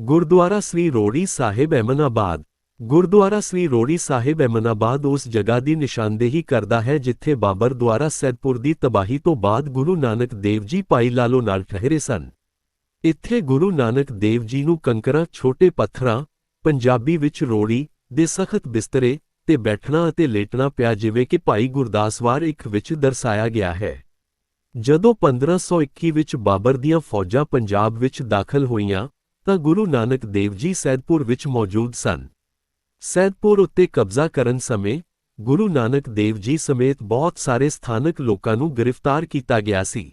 ਗੁਰਦੁਆਰਾ ਸ੍ਰੀ ਰੋੜੀ ਸਾਹਿਬ ਅਹਿਮਨਾਬਾਦ ਗੁਰਦੁਆਰਾ ਸ੍ਰੀ ਰੋੜੀ ਸਾਹਿਬ ਅਹਿਮਨਾਬਾਦ ਉਸ ਜਗ੍ਹਾ ਦੀ ਨਿਸ਼ਾਨਦੇਹੀ ਕਰਦਾ ਹੈ ਜਿੱਥੇ ਬਾਬਰ ਦੁਆਰਾ ਸੈਦਪੁਰ ਦੀ ਤਬਾਹੀ ਤੋਂ ਬਾਅਦ ਗੁਰੂ ਨਾਨਕ ਦੇਵ ਜੀ ਭਾਈ ਲਾਲੋ ਨਾਲ ਠਹਿਰੇ ਸਨ। ਇੱਥੇ ਗੁਰੂ ਨਾਨਕ ਦੇਵ ਜੀ ਨੂੰ ਕੰਕਰਾਂ, ਛੋਟੇ ਪੱਥਰਾਂ, ਪੰਜਾਬੀ ਵਿੱਚ ਰੋੜੀ ਦੇ ਸਖਤ ਬਿਸਤਰੇ ਤੇ ਬੈਠਣਾ ਅਤੇ ਲੇਟਣਾ ਪਿਆ ਜਿਵੇਂ ਕਿ ਭਾਈ ਗੁਰਦਾਸਵਾਰ ਇੱਕ ਵਿੱਚ ਦਰਸਾਇਆ ਗਿਆ ਹੈ। ਜਦੋਂ 1521 ਵਿੱਚ ਬਾਬਰ ਦੀਆਂ ਫੌਜਾਂ ਪੰਜਾਬ ਵਿੱਚ ਦਾਖਲ ਹੋਈਆਂ ਤਾਂ ਗੁਰੂ ਨਾਨਕ ਦੇਵ ਜੀ ਸੈਦਪੁਰ ਵਿੱਚ ਮੌਜੂਦ ਸਨ। ਸੈਦਪੁਰ ਉੱਤੇ ਕਬਜ਼ਾ ਕਰਨ ਸਮੇਂ ਗੁਰੂ ਨਾਨਕ ਦੇਵ ਜੀ ਸਮੇਤ ਬਹੁਤ ਸਾਰੇ ਸਥਾਨਕ ਲੋਕਾਂ ਨੂੰ ਗ੍ਰਿਫਤਾਰ ਕੀਤਾ ਗਿਆ ਸੀ।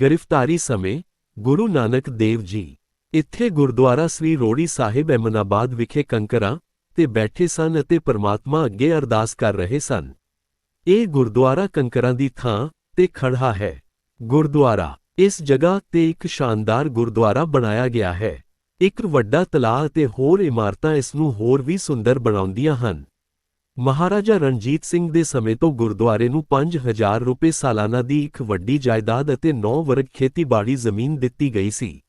ਗ੍ਰਿਫਤਾਰੀ ਸਮੇਂ ਗੁਰੂ ਨਾਨਕ ਦੇਵ ਜੀ ਇੱਥੇ ਗੁਰਦੁਆਰਾ ਸ੍ਰੀ ਰੋੜੀ ਸਾਹਿਬ ਅਹਿਮਨਾਬਾਦ ਵਿਖੇ ਕੰਕਰਾਂ ਤੇ ਬੈਠੇ ਸਨ ਅਤੇ ਪਰਮਾਤਮਾ ਅੱਗੇ ਅਰਦਾਸ ਕਰ ਰਹੇ ਸਨ। ਇਹ ਗੁਰਦੁਆਰਾ ਕੰਕਰਾਂ ਦੀ ਥਾਂ ਤੇ ਖੜਾ ਹੈ। ਗੁਰਦੁਆਰਾ ਇਸ ਜਗ੍ਹਾ ਤੇ ਇੱਕ ਸ਼ਾਨਦਾਰ ਗੁਰਦੁਆਰਾ ਬਣਾਇਆ ਗਿਆ ਹੈ। ਇੱਕ ਵੱਡਾ ਤਲਾਅ ਅਤੇ ਹੋਰ ਇਮਾਰਤਾਂ ਇਸ ਨੂੰ ਹੋਰ ਵੀ ਸੁੰਦਰ ਬਣਾਉਂਦੀਆਂ ਹਨ। ਮਹਾਰਾਜਾ ਰਣਜੀਤ ਸਿੰਘ ਦੇ ਸਮੇਂ ਤੋਂ ਗੁਰਦੁਆਰੇ ਨੂੰ 5000 ਰੁਪਏ ਸਾਲਾਨਾ ਦੀ ਇੱਕ ਵੱਡੀ ਜਾਇਦਾਦ ਅਤੇ 9 ਵਰਗ ਖੇਤੀਬਾੜੀ ਜ਼ਮੀਨ ਦਿੱਤੀ ਗਈ ਸੀ।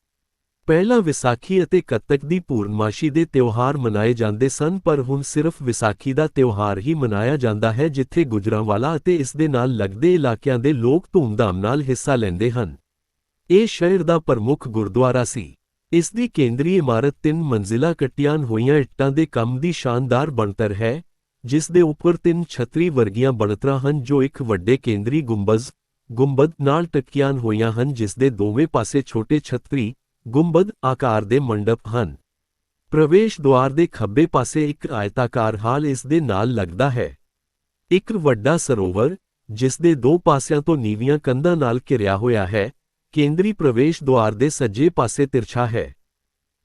ਪਹਿਲਾਂ ਵਿਸਾਖੀ ਅਤੇ ਕੱਤਕ ਦੀ ਪੂਰਨਮਾਸ਼ੀ ਦੇ ਤਿਉਹਾਰ ਮਨਾਏ ਜਾਂਦੇ ਸਨ, ਪਰ ਹੁਣ ਸਿਰਫ ਵਿਸਾਖੀ ਦਾ ਤਿਉਹਾਰ ਹੀ ਮਨਾਇਆ ਜਾਂਦਾ ਹੈ, ਜਿੱਥੇ ਗੁਜਰਾਂਵਾਲਾ ਅਤੇ ਇਸ ਦੇ ਨਾਲ ਲੱਗਦੇ ਇਲਾਕਿਆਂ ਦੇ ਲੋਕ ਧੂਮਧਾਮ ਨਾਲ ਹਿੱਸਾ ਲੈਂਦੇ ਹਨ। ਇਹ ਸ਼ਹਿਰ ਦਾ ਪ੍ਰਮੁੱਖ ਗੁਰਦੁਆਰਾ ਸੀ। ਇਸ ਦੀ ਕੇਂਦਰੀ ਇਮਾਰਤ ਤਿੰਨ ਮੰਜ਼ਿਲਾ ਕੱਟੀਆਂ ਹੋਈਆਂ ਇੱਟਾਂ ਦੇ ਕੰਮ ਦੀ ਸ਼ਾਨਦਾਰ ਬਣਤਰ ਹੈ, ਜਿਸ ਦੇ ਉੱਪਰ ਤਿੰਨ ਛਤਰੀ ਵਰਗੀਆਂ ਬਣਤਰਾਂ ਹਨ ਜੋ ਇੱਕ ਵੱਡੇ ਕੇਂਦਰੀ ਗੁੰਬਜ਼, ਗੁੰਬਦ ਨਾਲ ਟਕਿਆਨ ਹੋਈਆਂ ਹਨ ਜਿਸ ਦੇ ਦੋਵੇਂ ਪਾਸੇ ਛੋਟੇ ਛਤਰੀ, ਗੁੰਬਦ ਆਕਾਰ ਦੇ ਮੰਡਪ ਹਨ। ਪ੍ਰਵੇਸ਼ ਦੁਆਰ ਦੇ ਖੱਬੇ ਪਾਸੇ ਇੱਕ ਆਇਤਾਕਾਰ ਹਾਲ ਇਸ ਦੇ ਨਾਲ ਲੱਗਦਾ ਹੈ। ਇੱਕ ਵੱਡਾ ਸਰੋਵਰ, ਜਿਸ ਦੇ ਦੋ ਪਾਸਿਆਂ ਤੋਂ ਨੀਵੀਆਂ ਕੰਧਾਂ ਨਾਲ ਘਿਰਿਆ ਹੋਇਆ ਹੈ ਕੇਂਦਰੀ ਪ੍ਰਵੇਸ਼ ਦੁਆਰ ਦੇ ਸੱਜੇ ਪਾਸੇ ਤਿਰਛਾ ਹੈ।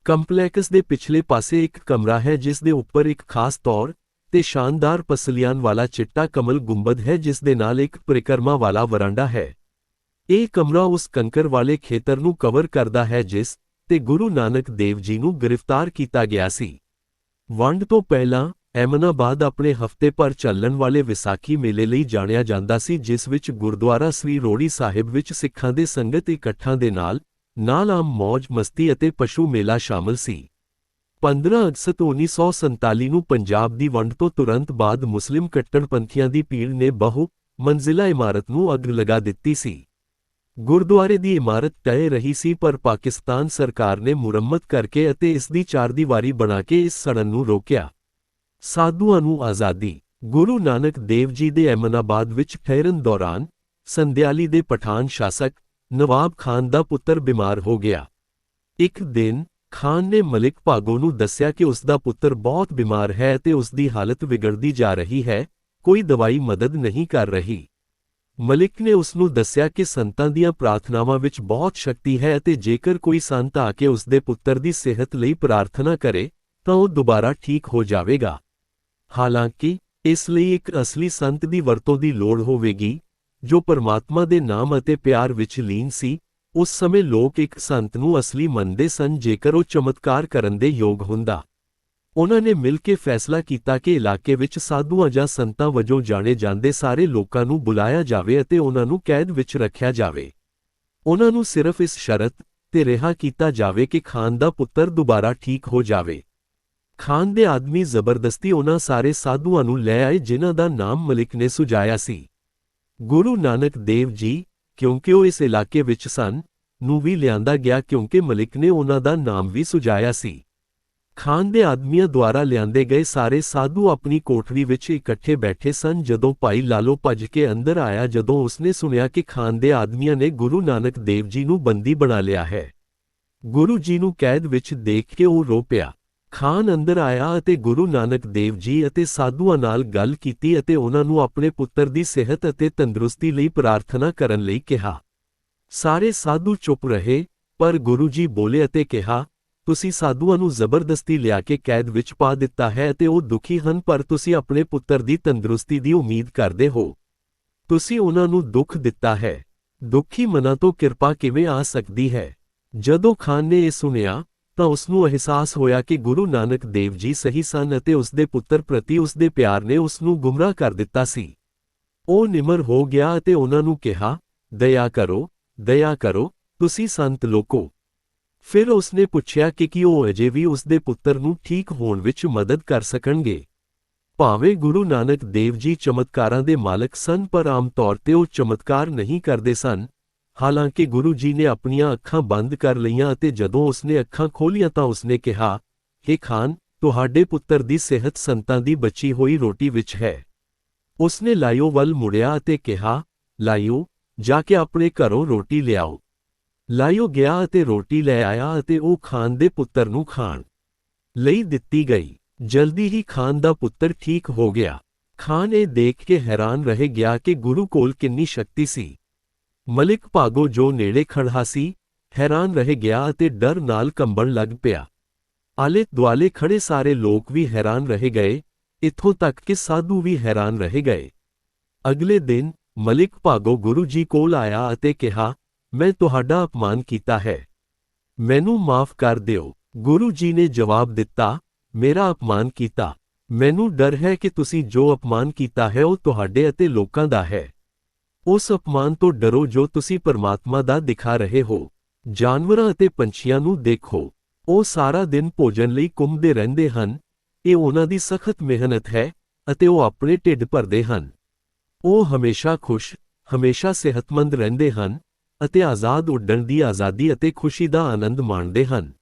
ਕੰਪਲੈਕਸ ਦੇ ਪਿਛਲੇ ਪਾਸੇ ਇੱਕ ਕਮਰਾ ਹੈ ਜਿਸ ਦੇ ਉੱਪਰ ਇੱਕ ਖਾਸ ਤੌਰ ਤੇ ਸ਼ਾਨਦਾਰ ਪਸਲੀਆਂ ਵਾਲਾ ਚਿੱਟਾ ਕਮਲ ਗੁੰਬਦ ਹੈ ਜਿਸ ਦੇ ਨਾਲ ਇੱਕ ਪਰਿਕਰਮਾ ਵਾਲਾ ਵਰਾਂਡਾ ਹੈ। ਇਹ ਕਮਰਾ ਉਸ ਕੰਕਰ ਵਾਲੇ ਖੇਤਰ ਨੂੰ ਕਵਰ ਕਰਦਾ ਹੈ ਜਿਸ ਤੇ ਗੁਰੂ ਨਾਨਕ ਦੇਵ ਜੀ ਨੂੰ ਗ੍ਰਿਫਤਾਰ ਕੀਤਾ ਗਿਆ ਸੀ। ਵੰਡ ਤੋਂ ਪਹਿਲਾਂ ਐਮਨਾਬਾਦ ਆਪਣੇ ਹਫ਼ਤੇ ਭਰ ਚੱਲਣ ਵਾਲੇ ਵਿਸਾਖੀ ਮੇਲੇ ਲਈ ਜਾਣਿਆ ਜਾਂਦਾ ਸੀ, ਜਿਸ ਵਿੱਚ ਗੁਰਦੁਆਰਾ ਸ੍ਰੀ ਰੋੜੀ ਸਾਹਿਬ ਵਿੱਚ ਸਿੱਖਾਂ ਦੇ ਸੰਗਤ ਇਕੱਠਾਂ ਦੇ ਨਾਲ ਨਾਲ ਆਮ ਮौज ਮਸਤੀ ਅਤੇ ਪਸ਼ੂ ਮੇਲਾ ਸ਼ਾਮਲ ਸੀ। 15 ਅਗਸਤ 1947 ਨੂੰ ਪੰਜਾਬ ਦੀ ਵੰਡ ਤੋਂ ਤੁਰੰਤ ਬਾਅਦ ਮੁਸਲਿਮ ਕੱਟੜਪੰਥੀਆਂ ਦੀ ਭੀੜ ਨੇ ਬਹੁ ਮੰਜ਼ਿਲਾ ਇਮਾਰਤ ਨੂੰ ਅੱਗ ਲਗਾ ਦਿੱਤੀ ਸੀ। ਗੁਰਦੁਆਰੇ ਦੀ ਇਮਾਰਤ ਟਹਿ ਰਹੀ ਸੀ, ਪਰ ਪਾਕਿਸਤਾਨ ਸਰਕਾਰ ਨੇ ਮੁਰੰਮਤ ਕਰਕੇ ਅਤੇ ਇਸ ਦੀ ਚਾਰਦੀਵਾਰੀ ਬਣਾ ਕੇ ਇਸ ਸੜਨ ਨੂੰ ਰੋਕਿਆ। ਸਾਧੂਆਂ ਨੂੰ ਆਜ਼ਾਦੀ। ਗੁਰੂ ਨਾਨਕ ਦੇਵ ਜੀ ਦੇ ਅਹਿਮਨਾਬਾਦ ਵਿੱਚ ਠਹਿਰਨ ਦੌਰਾਨ ਸੰਧਿਆਲੀ ਦੇ ਪਠਾਨ ਸ਼ਾਸਕ ਨਵਾਬ ਖਾਨ ਦਾ ਪੁੱਤਰ ਬਿਮਾਰ ਹੋ ਗਿਆ। ਇੱਕ ਦਿਨ ਖਾਨ ਨੇ ਮਲਿਕ ਭਾਗੋ ਨੂੰ ਦੱਸਿਆ ਕਿ ਉਸ ਦਾ ਪੁੱਤਰ ਬਹੁਤ ਬਿਮਾਰ ਹੈ ਅਤੇ ਉਸ ਦੀ ਹਾਲਤ ਵਿਗੜਦੀ ਜਾ ਰਹੀ ਹੈ, ਕੋਈ ਦਵਾਈ ਮਦਦ ਨਹੀਂ ਕਰ ਰਹੀ। ਮਲਿਕ ਨੇ ਉਸ ਨੂੰ ਦੱਸਿਆ ਕਿ ਸੰਤਾਂ ਦੀਆਂ ਪ੍ਰਾਰਥਨਾਵਾਂ ਵਿੱਚ ਬਹੁਤ ਸ਼ਕਤੀ ਹੈ ਅਤੇ ਜੇਕਰ ਕੋਈ ਸੰਤ ਆ ਕੇ ਉਸ ਦੇ ਪੁੱਤਰ ਦੀ ਸਿਹਤ ਲਈ ਪ੍ਰਾਰਥਨਾ ਕਰੇ, ਤਾਂ ਉਹ ਦੁਬਾਰਾ ਠੀਕ ਹੋ ਜਾਵੇਗਾ। ਹਾਲਾਂਕਿ, ਇਸ ਲਈ ਇੱਕ ਅਸਲੀ ਸੰਤ ਦੀ ਵਰਤੋਂ ਦੀ ਲੋੜ ਹੋਵੇਗੀ, ਜੋ ਪਰਮਾਤਮਾ ਦੇ ਨਾਮ ਅਤੇ ਪਿਆਰ ਵਿੱਚ ਲੀਨ ਸੀ, ਉਸ ਸਮੇਂ ਲੋਕ ਇੱਕ ਸੰਤ ਨੂੰ ਅਸਲੀ ਮੰਨਦੇ ਸਨ ਜੇਕਰ ਉਹ ਚਮਤਕਾਰ ਕਰਨ ਦੇ ਯੋਗ ਹੁੰਦਾ। ਉਹਨਾਂ ਨੇ ਮਿਲ ਕੇ ਫੈਸਲਾ ਕੀਤਾ ਕਿ ਇਲਾਕੇ ਵਿੱਚ ਸਾਧੂਆਂ ਜਾਂ ਸੰਤਾਂ ਵਜੋਂ ਜਾਣੇ ਜਾਂਦੇ ਸਾਰੇ ਲੋਕਾਂ ਨੂੰ ਬੁਲਾਇਆ ਜਾਵੇ ਅਤੇ ਉਹਨਾਂ ਨੂੰ ਕੈਦ ਵਿੱਚ ਰੱਖਿਆ ਜਾਵੇ। ਉਹਨਾਂ ਨੂੰ ਸਿਰਫ ਇਸ ਸ਼ਰਤ ਤੇ ਰਿਹਾ ਕੀਤਾ ਜਾਵੇ ਕਿ ਖਾਨ ਦਾ ਪੁੱਤਰ ਦੁਬਾਰਾ ਠੀਕ ਹੋ ਜਾਵੇ। ਖਾਨ ਦੇ ਆਦਮੀ ਜ਼ਬਰਦਸਤੀ ਉਹਨਾਂ ਸਾਰੇ ਸਾਧੂਆਂ ਨੂੰ ਲੈ ਆਏ ਜਿਨ੍ਹਾਂ ਦਾ ਨਾਮ ਮਲਿਕ ਨੇ ਸੁਝਾਇਆ ਸੀ। ਗੁਰੂ ਨਾਨਕ ਦੇਵ ਜੀ, ਕਿਉਂਕਿ ਉਹ ਇਸ ਇਲਾਕੇ ਵਿੱਚ ਸਨ, ਨੂੰ ਵੀ ਲਿਆਂਦਾ ਗਿਆ ਕਿਉਂਕਿ ਮਲਿਕ ਨੇ ਉਹਨਾਂ ਦਾ ਨਾਮ ਵੀ ਸੁਝਾਇਆ ਸੀ। ਖਾਨ ਦੇ ਆਦਮੀਆਂ ਦੁਆਰਾ ਲਿਆਂਦੇ ਗਏ ਸਾਰੇ ਸਾਧੂ ਆਪਣੀ ਕੋਠੜੀ ਵਿੱਚ ਇਕੱਠੇ ਬੈਠੇ ਸਨ ਜਦੋਂ ਭਾਈ ਲਾਲੋ ਭੱਜ ਕੇ ਅੰਦਰ ਆਇਆ ਜਦੋਂ ਉਸਨੇ ਸੁਣਿਆ ਕਿ ਖਾਨ ਦੇ ਆਦਮੀਆਂ ਨੇ ਗੁਰੂ ਨਾਨਕ ਦੇਵ ਜੀ ਨੂੰ ਬੰਦੀ ਬਣਾ ਲਿਆ ਹੈ। ਗੁਰੂ ਜੀ ਨੂੰ ਕੈਦ ਵਿੱਚ ਦੇਖ ਕੇ ਉਹ ਰੋ ਪਿਆ। ਖਾਨ ਅੰਦਰ ਆਇਆ ਅਤੇ ਗੁਰੂ ਨਾਨਕ ਦੇਵ ਜੀ ਅਤੇ ਸਾਧੂਆਂ ਨਾਲ ਗੱਲ ਕੀਤੀ ਅਤੇ ਉਹਨਾਂ ਨੂੰ ਆਪਣੇ ਪੁੱਤਰ ਦੀ ਸਿਹਤ ਅਤੇ ਤੰਦਰੁਸਤੀ ਲਈ ਪ੍ਰਾਰਥਨਾ ਕਰਨ ਲਈ ਕਿਹਾ। ਸਾਰੇ ਸਾਧੂ ਚੁੱਪ ਰਹੇ, ਪਰ ਗੁਰੂ ਜੀ ਬੋਲੇ ਅਤੇ ਕਿਹਾ, ਤੁਸੀਂ ਸਾਧੂਆਂ ਨੂੰ ਜ਼ਬਰਦਸਤੀ ਲਿਆ ਕੇ ਕੈਦ ਵਿੱਚ ਪਾ ਦਿੱਤਾ ਹੈ ਅਤੇ ਉਹ ਦੁਖੀ ਹਨ, ਪਰ ਤੁਸੀਂ ਆਪਣੇ ਪੁੱਤਰ ਦੀ ਤੰਦਰੁਸਤੀ ਦੀ ਉਮੀਦ ਕਰਦੇ ਹੋ। ਤੁਸੀਂ ਉਹਨਾਂ ਨੂੰ ਦੁੱਖ ਦਿੱਤਾ ਹੈ। ਦੁਖੀ ਮਨਾਂ ਤੋਂ ਕਿਰਪਾ ਕਿਵੇਂ ਆ ਸਕਦੀ ਹੈ? ਜਦੋਂ ਖਾਨ ਨੇ ਇਹ ਸੁਣਿਆ ਤਾਂ ਉਸ ਨੂੰ ਅਹਿਸਾਸ ਹੋਇਆ ਕਿ ਗੁਰੂ ਨਾਨਕ ਦੇਵ ਜੀ ਸਹੀ ਸਨ ਅਤੇ ਉਸ ਦੇ ਪੁੱਤਰ ਪ੍ਰਤੀ ਉਸ ਦੇ ਪਿਆਰ ਨੇ ਉਸ ਨੂੰ ਗੁੰਮਰਾਹ ਕਰ ਦਿੱਤਾ ਸੀ। ਉਹ ਨਿਮਰ ਹੋ ਗਿਆ ਅਤੇ ਉਹਨਾਂ ਨੂੰ ਕਿਹਾ, ਦਇਆ ਕਰੋ ਦਇਆ ਕਰੋ, ਤੁਸੀਂ ਸੰਤ ਲੋਕੋ। ਫਿਰ ਉਸਨੇ ਪੁੱਛਿਆ ਕਿ ਕੀ ਉਹ ਅਜੇ ਵੀ ਉਸਦੇ ਪੁੱਤਰ ਨੂੰ ਠੀਕ ਹੋਣ ਵਿੱਚ ਮਦਦ ਕਰ ਸਕਣਗੇ। ਭਾਵੇਂ ਗੁਰੂ ਨਾਨਕ ਦੇਵ ਜੀ ਚਮਤਕਾਰਾਂ ਦੇ ਮਾਲਕ ਸਨ, ਪਰ ਆਮ ਤੌਰ ਤੇ ਉਹ ਚਮਤਕਾਰ ਨਹੀਂ ਕਰਦੇ ਸਨ। ਹਾਲਾਂਕਿ ਗੁਰੂ ਜੀ ਨੇ ਆਪਣੀਆਂ ਅੱਖਾਂ ਬੰਦ ਕਰ ਲਈਆਂ ਅਤੇ ਜਦੋਂ ਉਸਨੇ ਅੱਖਾਂ ਖੋਲ੍ਹੀਆਂ ਤਾਂ ਉਸਨੇ ਕਿਹਾ हे ਖਾਨ, ਤੁਹਾਡੇ ਪੁੱਤਰ ਦੀ ਸਿਹਤ ਸੰਤਾਂ ਦੀ ਬਚੀ ਹੋਈ ਰੋਟੀ ਵਿੱਚ ਹੈ। ਉਸਨੇ ਲਾਇਓ ਵੱਲ ਮੁੜਿਆ ਅਤੇ ਕਿਹਾ, ਲਾਇਓ, ਜਾ ਕੇ ਆਪਣੇ ਘਰੋਂ ਰੋਟੀ ਲਿਆਓ। ਲਾਇਓ ਗਿਆ ਅਤੇ ਰੋਟੀ ਲੈ ਆਇਆ ਅਤੇ ਉਹ ਖਾਨ ਦੇ ਪੁੱਤਰ ਨੂੰ ਖਾਣ ਲਈ ਦਿੱਤੀ ਗਈ। ਜਲਦੀ ਹੀ ਖਾਨ ਦਾ ਪੁੱਤਰ ਠੀਕ ਹੋ ਗਿਆ। ਖਾਨ ਇਹ ਦੇਖ ਕੇ ਹੈਰਾਨ ਰਹਿ ਗਿਆ ਕਿ ਗੁਰੂ ਕੋਲ ਕਿੰਨੀ ਸ਼ਕਤੀ ਸੀ। ਮਲਿਕ ਭਾਗੋ ਜੋ ਨੇੜੇ ਖੜਾ ਸੀ, ਹੈਰਾਨ ਰਹਿ ਗਿਆ ਅਤੇ ਡਰ ਨਾਲ ਕੰਬਣ ਲੱਗ ਪਿਆ। ਆਲੇ ਦੁਆਲੇ ਖੜੇ ਸਾਰੇ ਲੋਕ ਵੀ ਹੈਰਾਨ ਰਹਿ ਗਏ, ਇੱਥੋਂ ਤੱਕ ਕਿ ਸਾਧੂ ਵੀ ਹੈਰਾਨ ਰਹਿ ਗਏ। ਅਗਲੇ ਦਿਨ ਮਲਿਕ ਭਾਗੋ ਗੁਰੂ ਜੀ ਕੋਲ ਆਇਆ ਅਤੇ ਕਿਹਾ, ਮੈਂ ਤੁਹਾਡਾ ਅਪਮਾਨ ਕੀਤਾ ਹੈ। ਮੈਨੂੰ ਮਾਫ ਕਰ ਦਿਓ। ਗੁਰੂ ਜੀ ਨੇ ਜਵਾਬ ਦਿੱਤਾ, ਮੇਰਾ ਅਪਮਾਨ ਕੀਤਾ। ਮੈਨੂੰ ਡਰ ਹੈ ਕਿ ਤੁਸੀਂ ਜੋ ਅਪਮਾਨ ਕੀਤਾ ਹੈ ਉਹ ਤੁਹਾਡੇ ਅਤੇ ਲੋਕਾਂ ਦਾ ਹੈ। ਉਸ ਅਪਮਾਨ ਤੋਂ ਡਰੋ ਜੋ ਤੁਸੀਂ ਪਰਮਾਤਮਾ ਦਾ ਦਿਖਾ ਰਹੇ ਹੋ। ਜਾਨਵਰਾਂ ਅਤੇ ਪੰਛੀਆਂ ਨੂੰ ਦੇਖੋ। ਉਹ ਸਾਰਾ ਦਿਨ ਭੋਜਨ ਲਈ ਘੁੰਮਦੇ ਰਹਿੰਦੇ ਹਨ। ਇਹ ਉਹਨਾਂ ਦੀ ਸਖਤ ਮਿਹਨਤ ਹੈ ਅਤੇ ਉਹ ਆਪਣੇ ਢਿੱਡ ਭਰਦੇ ਹਨ। ਉਹ ਹਮੇਸ਼ਾ ਖੁਸ਼, ਹਮੇਸ਼ਾ ਸਿਹਤਮੰਦ ਰਹਿੰਦੇ ਹਨ ਅਤੇ ਆਜ਼ਾਦ ਉੱਡਣ ਦੀ ਆਜ਼ਾਦੀ ਅਤੇ ਖੁਸ਼ੀ ਦਾ ਆਨੰਦ ਮਾਣਦੇ ਹਨ।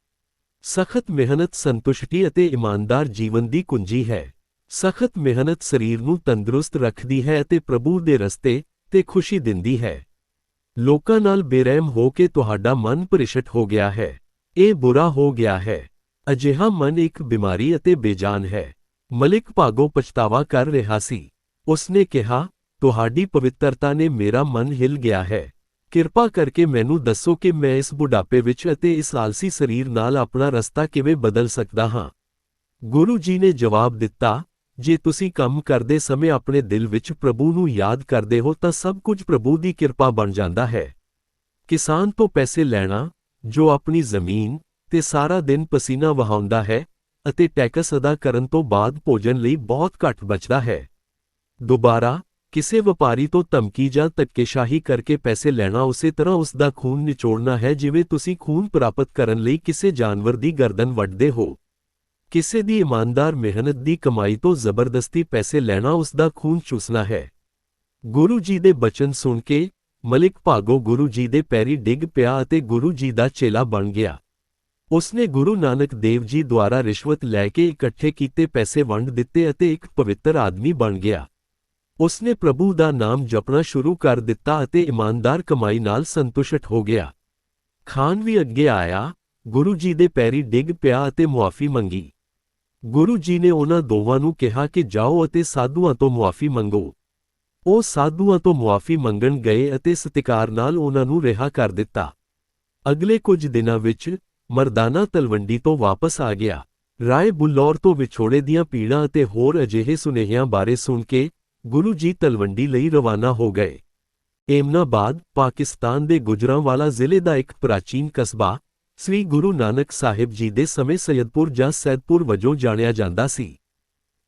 ਸਖਤ ਮਿਹਨਤ ਸੰਤੁਸ਼ਟੀ ਅਤੇ ਇਮਾਨਦਾਰ ਜੀਵਨ ਦੀ ਕੁੰਜੀ ਹੈ। ਸਖਤ ਮਿਹਨਤ ਸਰੀਰ ਨੂੰ ਤੰਦਰੁਸਤ ਰੱਖਦੀ ਹੈ ਅਤੇ ਪ੍ਰਭੂ ਦੇ ਰਸਤੇ ਤੇ ਖੁਸ਼ੀ ਦਿੰਦੀ ਹੈ। ਲੋਕਾਂ ਨਾਲ ਬੇਰਹਿਮ ਹੋ ਕੇ ਤੁਹਾਡਾ ਮਨ ਪਰਿਸ਼ਟ ਹੋ ਗਿਆ ਹੈ। ਇਹ ਬੁਰਾ ਹੋ ਗਿਆ ਹੈ। ਅਜਿਹਾ ਮਨ ਇੱਕ ਬਿਮਾਰੀ ਅਤੇ ਬੇਜਾਨ ਹੈ। ਮਲਿਕ ਭਾਗੋ ਪਛਤਾਵਾ ਕਰ ਰਿਹਾ ਸੀ। ਉਸਨੇ ਕਿਹਾ, ਤੁਹਾਡੀ ਪਵਿੱਤਰਤਾ ਨੇ ਮੇਰਾ ਮਨ ਹਿਲ ਗਿਆ ਹੈ। ਕਿਰਪਾ ਕਰਕੇ ਮੈਨੂੰ ਦੱਸੋ ਕਿ ਮੈਂ ਇਸ ਬੁਢਾਪੇ ਵਿੱਚ ਅਤੇ ਇਸ ਆਲਸੀ ਸਰੀਰ ਨਾਲ ਆਪਣਾ ਰਸਤਾ ਕਿਵੇਂ ਬਦਲ ਸਕਦਾ ਹਾਂ? ਗੁਰੂ ਜੀ ਨੇ ਜਵਾਬ ਦਿੱਤਾ ਜੇ ਤੁਸੀਂ ਕੰਮ ਕਰਦੇ ਸਮੇਂ ਆਪਣੇ ਦਿਲ ਵਿੱਚ ਪ੍ਰਭੂ ਨੂੰ ਯਾਦ ਕਰਦੇ ਹੋ ਤਾਂ ਸਭ ਕੁਝ ਪ੍ਰਭੂ ਦੀ ਕਿਰਪਾ ਬਣ ਜਾਂਦਾ ਹੈ। ਕਿਸਾਨ ਤੋਂ ਪੈਸੇ ਲੈਣਾ, ਜੋ ਆਪਣੀ ਜ਼ਮੀਨ ਤੇ ਸਾਰਾ ਦਿਨ ਪਸੀਨਾ ਵਹਾਉਂਦਾ ਹੈ ਅਤੇ ਟੈਕਸ ਅਦਾ ਕਰਨ ਤੋਂ ਬਾਅਦ ਭੋਜਨ ਲਈ ਬਹੁਤ ਘੱਟ ਬਚਦਾ ਹੈ। ਦੁਬਾਰਾ ਕਿਸੇ ਵਪਾਰੀ ਤੋਂ ਧਮਕੀ ਜਾਂ ਧੱਕੇਸ਼ਾਹੀ ਕਰਕੇ ਪੈਸੇ ਲੈਣਾ ਉਸੇ ਤਰ੍ਹਾਂ ਉਸ ਦਾ ਖੂਨ ਨਿਚੋੜਨਾ ਹੈ ਜਿਵੇਂ ਤੁਸੀਂ ਖੂਨ ਪ੍ਰਾਪਤ ਕਰਨ ਲਈ ਕਿਸੇ ਜਾਨਵਰ ਦੀ ਗਰਦਨ ਵੱਢਦੇ ਹੋ। ਕਿਸੇ ਦੀ ਇਮਾਨਦਾਰ ਮਿਹਨਤ ਦੀ ਕਮਾਈ ਤੋਂ ਜ਼ਬਰਦਸਤੀ ਪੈਸੇ ਲੈਣਾ ਉਸ ਦਾ ਖੂਨ ਚੂਸਣਾ ਹੈ। ਗੁਰੂ ਜੀ ਦੇ ਬਚਨ ਸੁਣ ਕੇ ਮਲਿਕ ਭਾਗੋ ਗੁਰੂ ਜੀ ਦੇ ਪੈਰੀ ਡਿੱਗ ਪਿਆ ਅਤੇ ਗੁਰੂ ਜੀ ਦਾ ਚੇਲਾ ਬਣ ਗਿਆ। ਉਸਨੇ ਗੁਰੂ ਨਾਨਕ ਦੇਵ ਜੀ ਦੁਆਰਾ ਰਿਸ਼ਵਤ ਲੈ ਕੇ ਇਕੱਠੇ ਕੀਤੇ ਪੈਸੇ ਵੰਡ ਦਿੱਤੇ ਅਤੇ ਇੱਕ ਪਵਿੱਤਰ ਆਦਮੀ ਬਣ ਗਿਆ। ਉਸਨੇ ਪ੍ਰਭੂ ਦਾ ਨਾਮ ਜਪਣਾ ਸ਼ੁਰੂ ਕਰ ਦਿੱਤਾ ਅਤੇ ਇਮਾਨਦਾਰ ਕਮਾਈ ਨਾਲ ਸੰਤੁਸ਼ਟ ਹੋ ਗਿਆ। ਖਾਨ ਵੀ ਅੱਗੇ ਆਇਆ, ਗੁਰੂ ਜੀ ਦੇ ਪੈਰੀ ਡਿੱਗ ਪਿਆ ਅਤੇ ਮੁਆਫੀ ਮੰਗੀ। ਗੁਰੂ ਜੀ ਨੇ ਉਹਨਾਂ ਦੋਵਾਂ ਨੂੰ ਕਿਹਾ ਕਿ ਜਾਓ ਅਤੇ ਸਾਧੂਆਂ ਤੋਂ ਮੁਆਫੀ ਮੰਗੋ। ਉਹ ਸਾਧੂਆਂ ਤੋਂ ਮੁਆਫੀ ਮੰਗਣ ਗਏ ਅਤੇ ਸਤਿਕਾਰ ਨਾਲ ਉਹਨਾਂ ਨੂੰ ਰਿਹਾ ਕਰ ਦਿੱਤਾ। ਅਗਲੇ ਕੁਝ ਦਿਨਾਂ ਵਿੱਚ ਮਰਦਾਨਾ ਤਲਵੰਡੀ ਤੋਂ ਵਾਪਸ ਆ ਗਿਆ। ਰਾਏ ਬੁੱਲੌਰ ਤੋਂ ਵਿਛੋੜੇ ਦੀਆਂ ਪੀੜਾਂ ਅਤੇ ਹੋਰ ਅਜਿਹੇ ਸੁਨੇਹਿਆਂ ਬਾਰੇ ਸੁਣ ਕੇ ਗੁਰੂ ਜੀ ਤਲਵੰਡੀ ਲਈ ਰਵਾਨਾ ਹੋ ਗਏ। ਏਮਨਾਬਾਦ, ਪਾਕਿਸਤਾਨ ਦੇ ਗੁਜਰਾਂਵਾਲਾ ਜ਼ਿਲ੍ਹੇ ਦਾ ਇੱਕ ਪ੍ਰਾਚੀਨ ਕਸਬਾ ਸ੍ਰੀ ਗੁਰੂ ਨਾਨਕ ਸਾਹਿਬ ਜੀ ਦੇ ਸਮੇਂ ਸੈਦਪੁਰ ਜਾਂ ਸੈਦਪੁਰ ਵਜੋਂ ਜਾਣਿਆ ਜਾਂਦਾ ਸੀ।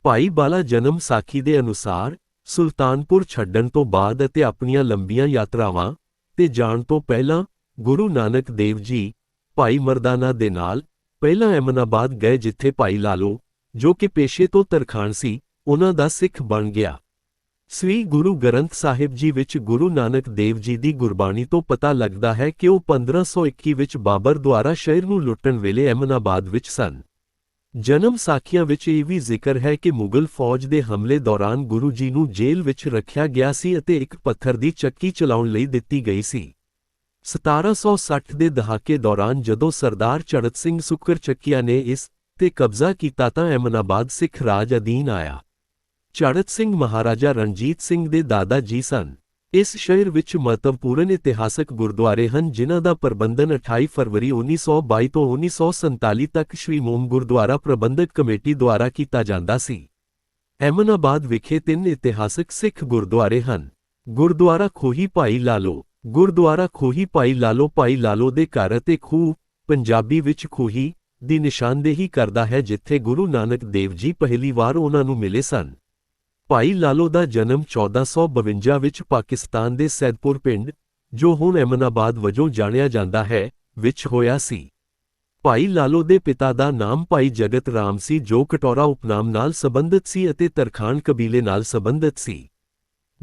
ਭਾਈ ਬਾਲਾ ਜਨਮ ਸਾਖੀ ਦੇ ਅਨੁਸਾਰ ਸੁਲਤਾਨਪੁਰ ਛੱਡਣ ਤੋਂ ਬਾਅਦ ਅਤੇ ਆਪਣੀਆਂ ਲੰਬੀਆਂ ਯਾਤਰਾਵਾਂ ਤੇ ਜਾਣ ਤੋਂ ਪਹਿਲਾਂ ਗੁਰੂ ਨਾਨਕ ਦੇਵ ਜੀ ਭਾਈ ਮਰਦਾਨਾ ਦੇ ਨਾਲ ਪਹਿਲਾਂ ਐਮਨਾਬਾਦ ਗਏ ਜਿੱਥੇ ਭਾਈ ਲਾਲੋ, ਜੋ ਕਿ ਪੇਸ਼ੇ ਤੋਂ ਤਰਖਾਣ ਸੀ, ਉਹਨਾਂ ਦਾ ਸਿੱਖ ਬਣ ਗਿਆ। ਸ੍ਰੀ ਗੁਰੂ ਗ੍ਰੰਥ ਸਾਹਿਬ ਜੀ ਵਿੱਚ ਗੁਰੂ ਨਾਨਕ ਦੇਵ ਜੀ ਦੀ ਗੁਰਬਾਣੀ ਤੋਂ ਪਤਾ ਲੱਗਦਾ ਹੈ ਕਿ ਉਹ 1521 ਵਿੱਚ ਬਾਬਰ ਦੁਆਰਾ ਸ਼ਹਿਰ ਨੂੰ ਲੁੱਟਣ ਵੇਲੇ ਐਮਨਾਬਾਦ ਵਿੱਚ ਸਨ। ਜਨਮ ਸਾਖੀਆਂ ਵਿੱਚ ਇਹ ਵੀ ਜ਼ਿਕਰ ਹੈ ਕਿ ਮੁਗਲ ਫੌਜ ਦੇ ਹਮਲੇ ਦੌਰਾਨ ਗੁਰੂ ਜੀ ਨੂੰ ਜੇਲ੍ਹ ਵਿੱਚ ਰੱਖਿਆ ਗਿਆ ਸੀ ਅਤੇ ਇੱਕ ਪੱਥਰ ਦੀ ਚੱਕੀ ਚਲਾਉਣ ਲਈ ਦਿੱਤੀ ਗਈ ਸੀ। 1760 ਦੇ ਦਹਾਕੇ ਦੌਰਾਨ ਜਦੋਂ ਸਰਦਾਰ ਚੜਤ ਸਿੰਘ ਸੁੱਕਰ ਚੱਕੀਆ ਨੇ ਇਸ ਤੇ ਕਬਜ਼ਾ ਕੀਤਾ ਤਾਂ ਐਮਨਾਬਾਦ ਸਿੱਖ ਰਾਜ ਅਧੀਨ ਆਇਆ। ਚੜਤ ਸਿੰਘ ਮਹਾਰਾਜਾ ਰਣਜੀਤ ਸਿੰਘ ਦੇ ਦਾਦਾ ਜੀ ਸਨ। ਇਸ ਸ਼ਹਿਰ ਵਿੱਚ ਮਹੱਤਵਪੂਰਨ ਇਤਿਹਾਸਕ ਗੁਰਦੁਆਰੇ ਹਨ ਜਿਨ੍ਹਾਂ ਦਾ ਪ੍ਰਬੰਧਨ 28 ਫਰਵਰੀ 1922 ਤੋਂ 1947 ਤੱਕ ਸ਼੍ਰੀ ਮੋਮ ਗੁਰਦੁਆਰਾ ਪ੍ਰਬੰਧਕ ਕਮੇਟੀ ਦੁਆਰਾ ਕੀਤਾ ਜਾਂਦਾ ਸੀ। ਐਮਨਾਬਾਦ ਵਿਖੇ ਤਿੰਨ ਇਤਿਹਾਸਕ ਸਿੱਖ ਗੁਰਦੁਆਰੇ ਹਨ। ਗੁਰਦੁਆਰਾ ਖੋਹੀ ਭਾਈ ਲਾਲੋ, ਗੁਰਦੁਆਰਾ ਖੋਹੀ ਭਾਈ ਲਾਲੋ ਭਾਈ ਲਾਲੋ ਦੇ ਘਰ ਅਤੇ ਖੂਹ, ਪੰਜਾਬੀ ਵਿੱਚ ਖੋਹੀ ਦੀ ਨਿਸ਼ਾਨਦੇਹੀ ਕਰਦਾ ਹੈ ਜਿੱਥੇ ਗੁਰੂ ਨਾਨਕ ਦੇਵ ਜੀ ਪਹਿਲੀ ਵਾਰ ਉਹਨਾਂ ਨੂੰ ਮਿਲੇ ਸਨ। ਭਾਈ ਲਾਲੋ ਦਾ ਜਨਮ 1452 ਵਿੱਚ ਪਾਕਿਸਤਾਨ ਦੇ ਸੈਦਪੁਰ ਪਿੰਡ, ਜੋ ਹੁਣ ਐਮਨਾਬਾਦ ਵਜੋਂ ਜਾਣਿਆ ਜਾਂਦਾ ਹੈ, ਵਿੱਚ ਹੋਇਆ ਸੀ। ਭਾਈ ਲਾਲੋ ਦੇ ਪਿਤਾ ਦਾ ਨਾਮ ਭਾਈ ਜਗਤ ਰਾਮ ਸੀ, ਜੋ ਕਟੋਰਾ ਉਪਨਾਮ ਨਾਲ ਸੰਬੰਧਿਤ ਸੀ ਅਤੇ ਤਰਖਾਨ ਕਬੀਲੇ ਨਾਲ ਸੰਬੰਧਿਤ ਸੀ।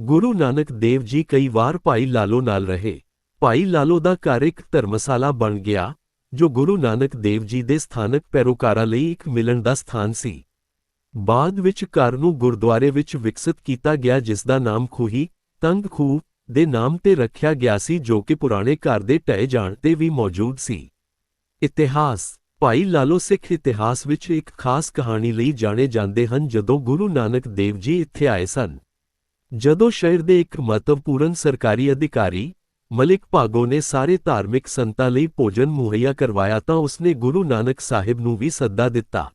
ਗੁਰੂ ਨਾਨਕ ਦੇਵ ਜੀ ਕਈ ਵਾਰ ਭਾਈ ਲਾਲੋ ਨਾਲ ਰਹੇ। ਭਾਈ ਲਾਲੋ ਦਾ ਘਰ ਇੱਕ ਧਰਮਸ਼ਾਲਾ ਬਣ ਗਿਆ, ਜੋ ਗੁਰੂ ਨਾਨਕ ਦੇਵ ਜੀ ਦੇ ਸਥਾਨਕ ਪੈਰੋਕਾਰਾਂ ਲਈ ਇੱਕ ਮਿਲਣ ਦਾ ਸਥਾਨ ਸੀ। ਬਾਅਦ ਵਿੱਚ ਘਰ ਨੂੰ ਗੁਰਦੁਆਰੇ ਵਿੱਚ ਵਿਕਸਿਤ ਕੀਤਾ ਗਿਆ ਜਿਸ ਦਾ ਨਾਮ ਖੂਹੀ ਤੰਗ ਖੂਹ ਦੇ ਨਾਮ ਤੇ ਰੱਖਿਆ ਗਿਆ ਸੀ, ਜੋ ਕਿ ਪੁਰਾਣੇ ਘਰ ਦੇ ਢਹਿ ਜਾਣ ਤੇ ਵੀ ਮੌਜੂਦ ਸੀ। ਇਤਿਹਾਸ। ਭਾਈ ਲਾਲੋ ਸਿੱਖ ਇਤਿਹਾਸ ਵਿੱਚ ਇੱਕ ਖਾਸ ਕਹਾਣੀ ਲਈ ਜਾਣੇ ਜਾਂਦੇ ਹਨ, ਜਦੋਂ ਗੁਰੂ ਨਾਨਕ ਦੇਵ ਜੀ ਇੱਥੇ ਆਏ ਸਨ। ਜਦੋਂ ਸ਼ਹਿਰ ਦੇ ਇੱਕ ਮਹੱਤਵਪੂਰਨ ਸਰਕਾਰੀ ਅਧਿਕਾਰੀ ਮਲਿਕ ਭਾਗੋ ਨੇ ਸਾਰੇ ਧਾਰਮਿਕ ਸੰਤਾਂ ਲਈ ਭੋਜਨ ਮੁਹੱਈਆ ਕਰਵਾਇਆ, ਤਾਂ ਉਸਨੇ ਗੁਰੂ ਨਾਨਕ ਸਾਹਿਬ ਨੂੰ ਵੀ ਸੱਦਾ ਦਿੱਤਾ।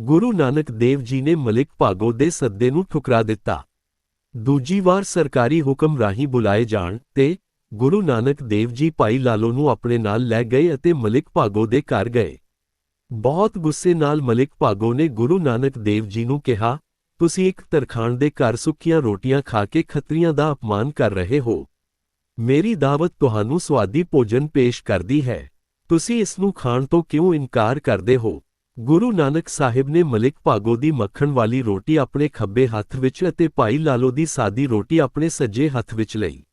ਗੁਰੂ ਨਾਨਕ ਦੇਵ ਜੀ ਨੇ ਮਲਿਕ ਭਾਗੋ ਦੇ ਸੱਦੇ ਨੂੰ ਠੁਕਰਾ ਦਿੱਤਾ। ਦੂਜੀ ਵਾਰ ਸਰਕਾਰੀ ਹੁਕਮ ਰਾਹੀਂ ਬੁਲਾਏ ਜਾਣ ਤੇ ਗੁਰੂ ਨਾਨਕ ਦੇਵ ਜੀ ਭਾਈ ਲਾਲੋ ਨੂੰ ਆਪਣੇ ਨਾਲ ਲੈ ਗਏ ਅਤੇ ਮਲਿਕ ਭਾਗੋ ਦੇ ਘਰ ਗਏ। ਬਹੁਤ ਗੁੱਸੇ ਨਾਲ ਮਲਿਕ ਭਾਗੋ ਨੇ ਗੁਰੂ ਨਾਨਕ ਦੇਵ ਜੀ ਨੂੰ ਕਿਹਾ, ਤੁਸੀਂ ਇੱਕ ਤਰਖਾਣ ਦੇ ਘਰ ਸੁੱਕੀਆਂ ਰੋਟੀਆਂ ਖਾ ਕੇ ਖੱਤਰੀਆਂ ਦਾ ਅਪਮਾਨ ਕਰ ਰਹੇ ਹੋ। ਮੇਰੀ ਦਾਵਤ ਤੁਹਾਨੂੰ ਸਵਾਦੀ ਭੋਜਨ ਪੇਸ਼ ਕਰਦੀ ਹੈ। ਤੁਸੀਂ ਇਸ ਨੂੰ ਖਾਣ ਤੋਂ ਕਿਉਂ ਇਨਕਾਰ ਕਰਦੇ ਹੋ? ਗੁਰੂ ਨਾਨਕ ਸਾਹਿਬ ਨੇ ਮਲਿਕ ਭਾਗੋ ਦੀ ਮੱਖਣ ਵਾਲੀ ਰੋਟੀ ਆਪਣੇ ਖੱਬੇ ਹੱਥ ਵਿੱਚ ਅਤੇ ਭਾਈ ਲਾਲੋ ਦੀ ਸਾਦੀ ਰੋਟੀ ਆਪਣੇ ਸੱਜੇ ਹੱਥ ਵਿੱਚ ਲਈ।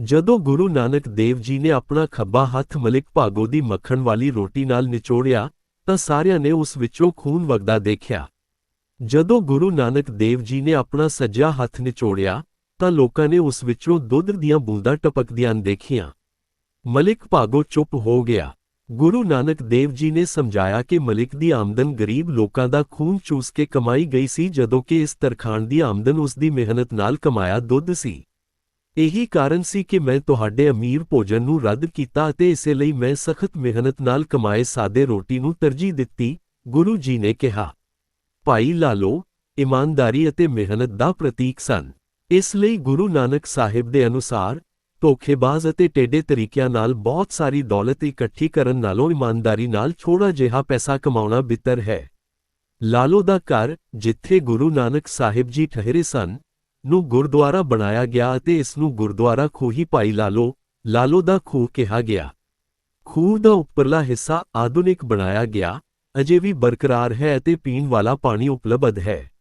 ਜਦੋਂ ਗੁਰੂ ਨਾਨਕ ਦੇਵ ਜੀ ਨੇ ਆਪਣਾ ਖੱਬਾ ਹੱਥ ਮਲਿਕ ਭਾਗੋ ਦੀ ਮੱਖਣ ਵਾਲੀ ਰੋਟੀ ਨਾਲ ਨਿਚੋੜਿਆ, ਤਾਂ ਸਾਰਿਆਂ ਨੇ ਉਸ ਵਿੱਚੋਂ ਖੂਨ ਵਗਦਾ ਦੇਖਿਆ। ਜਦੋਂ ਗੁਰੂ ਨਾਨਕ ਦੇਵ ਜੀ ਨੇ ਆਪਣਾ ਸੱਜਾ ਹੱਥ ਨਿਚੋੜਿਆ, ਤਾਂ ਲੋਕਾਂ ਨੇ ਉਸ ਵਿੱਚੋਂ ਦੁੱਧ ਦੀਆਂ ਬੂੰਦਾਂ ਟਪਕਦੀਆਂ ਦੇਖੀਆਂ। ਮਲਿਕ ਭਾਗੋ ਚੁੱਪ ਹੋ ਗਿਆ। ਗੁਰੂ ਨਾਨਕ ਦੇਵ ਜੀ ਨੇ ਸਮਝਾਇਆ ਕਿ ਮਲਿਕ ਦੀ ਆਮਦਨ ਗਰੀਬ ਲੋਕਾਂ ਦਾ ਖੂਨ ਚੂਸ ਕੇ ਕਮਾਈ ਗਈ ਸੀ ਜਦੋਂ ਕਿ ਇਸ ਤਰਖਾਣ ਦੀ ਆਮਦਨ ਉਸ ਦੀ ਮਿਹਨਤ ਨਾਲ ਕਮਾਇਆ ਦੁੱਧ ਸੀ। ਇਹੀ ਕਾਰਨ ਸੀ ਕਿ ਮੈਂ ਤੁਹਾਡੇ ਅਮੀਰ ਭੋਜਨ ਨੂੰ ਰੱਦ ਕੀਤਾ ਅਤੇ ਇਸੇ ਲਈ ਮੈਂ ਸਖਤ ਮਿਹਨਤ ਨਾਲ ਕਮਾਏ ਸਾਦੇ ਰੋਟੀ ਨੂੰ ਤਰਜੀਹ ਦਿੱਤੀ, ਗੁਰੂ ਜੀ ਨੇ ਕਿਹਾ। ਭਾਈ ਲਾਲੋ, ਇਮਾਨਦਾਰੀ ਅਤੇ ਮਿਹਨਤ ਦਾ ਪ੍ਰਤੀਕ ਸਨ। ਇਸ ਲਈ ਗੁਰੂ ਨਾਨਕ ਸਾਹਿਬ ਦੇ ਅਨੁਸਾਰ ਧੋਖੇਬਾਜ਼ ਅਤੇ ਟੇਡੇ ਤਰੀਕਿਆਂ ਨਾਲ ਬਹੁਤ ਸਾਰੀ ਦੌਲਤ ਇਕੱਠੀ ਕਰਨ ਨਾਲੋਂ ਇਮਾਨਦਾਰੀ ਨਾਲ ਥੋੜਾ ਜਿਹਾ ਪੈਸਾ ਕਮਾਉਣਾ ਬਿਹਤਰ ਹੈ। ਲਾਲੋ ਦਾ ਘਰ, ਜਿੱਥੇ ਗੁਰੂ ਨਾਨਕ ਸਾਹਿਬ ਜੀ ਠਹਿਰੇ ਸਨ, ਨੂੰ ਗੁਰਦੁਆਰਾ ਬਣਾਇਆ ਗਿਆ ਅਤੇ ਇਸ ਨੂੰ ਗੁਰਦੁਆਰਾ ਖੂਹੀ ਭਾਈ ਲਾਲੋ ਲਾਲੋ ਦਾ ਖੂਹ ਕਿਹਾ ਗਿਆ। ਖੂਹ ਦਾ ਉੱਪਰਲਾ ਹਿੱਸਾ ਆਧੁਨਿਕ ਬਣਾਇਆ ਗਿਆ, ਅਜੇ ਵੀ ਬਰਕਰਾਰ ਹੈ ਅਤੇ ਪੀਣ ਵਾਲਾ ਪਾਣੀ ਉਪਲਬਧ ਹੈ।